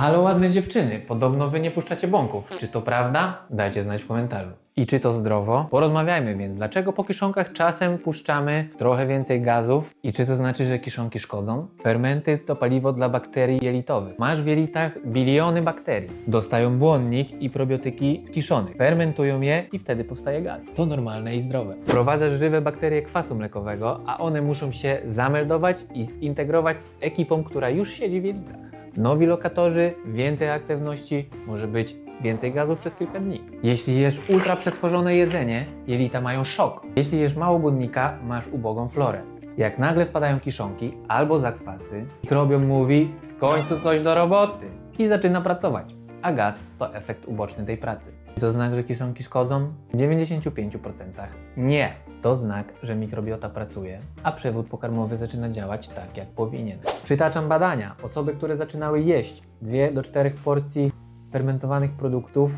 Halo ładne dziewczyny, podobno wy nie puszczacie bąków. Czy to prawda? Dajcie znać w komentarzu. I czy to zdrowo? Porozmawiajmy więc, dlaczego po kiszonkach czasem puszczamy trochę więcej gazów i czy to znaczy, że kiszonki szkodzą? Fermenty to paliwo dla bakterii jelitowych. Masz w jelitach biliony bakterii. Dostają błonnik i probiotyki z kiszonych. Fermentują je i wtedy powstaje gaz. To normalne i zdrowe. Wprowadzasz żywe bakterie kwasu mlekowego, a one muszą się zameldować i zintegrować z ekipą, która już siedzi w jelitach. Nowi lokatorzy, więcej aktywności, może być więcej gazów przez kilka dni. Jeśli jesz ultra przetworzone jedzenie, jelita mają szok. Jeśli jesz mało błonnika, masz ubogą florę. Jak nagle wpadają kiszonki albo zakwasy, mikrobiom mówi w końcu coś do roboty i zaczyna pracować. A gaz to efekt uboczny tej pracy. Czy to znak, że kiszonki szkodzą? W 95% nie. To znak, że mikrobiota pracuje, a przewód pokarmowy zaczyna działać tak, jak powinien. Przytaczam badania. Osoby, które zaczynały jeść 2 do 4 porcji fermentowanych produktów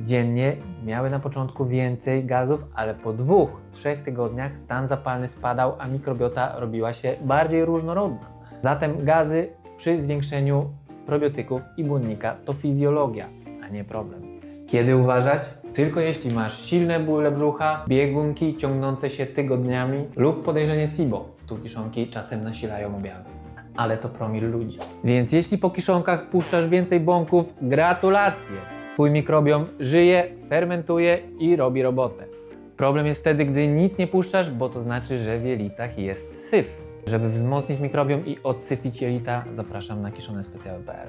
dziennie, miały na początku więcej gazów, ale po dwóch, trzech tygodniach stan zapalny spadał, a mikrobiota robiła się bardziej różnorodna. Zatem gazy przy zwiększeniu probiotyków i błonnika to fizjologia, a nie problem. Kiedy uważać? Tylko jeśli masz silne bóle brzucha, biegunki ciągnące się tygodniami lub podejrzenie SIBO. Tu kiszonki czasem nasilają objawy. Ale to promil ludzi. Więc jeśli po kiszonkach puszczasz więcej bąków, gratulacje! Twój mikrobiom żyje, fermentuje i robi robotę. Problem jest wtedy, gdy nic nie puszczasz, bo to znaczy, że w jelitach jest syf. Żeby wzmocnić mikrobiom i odsyfić jelita, zapraszam na kiszonesspecjały.pl.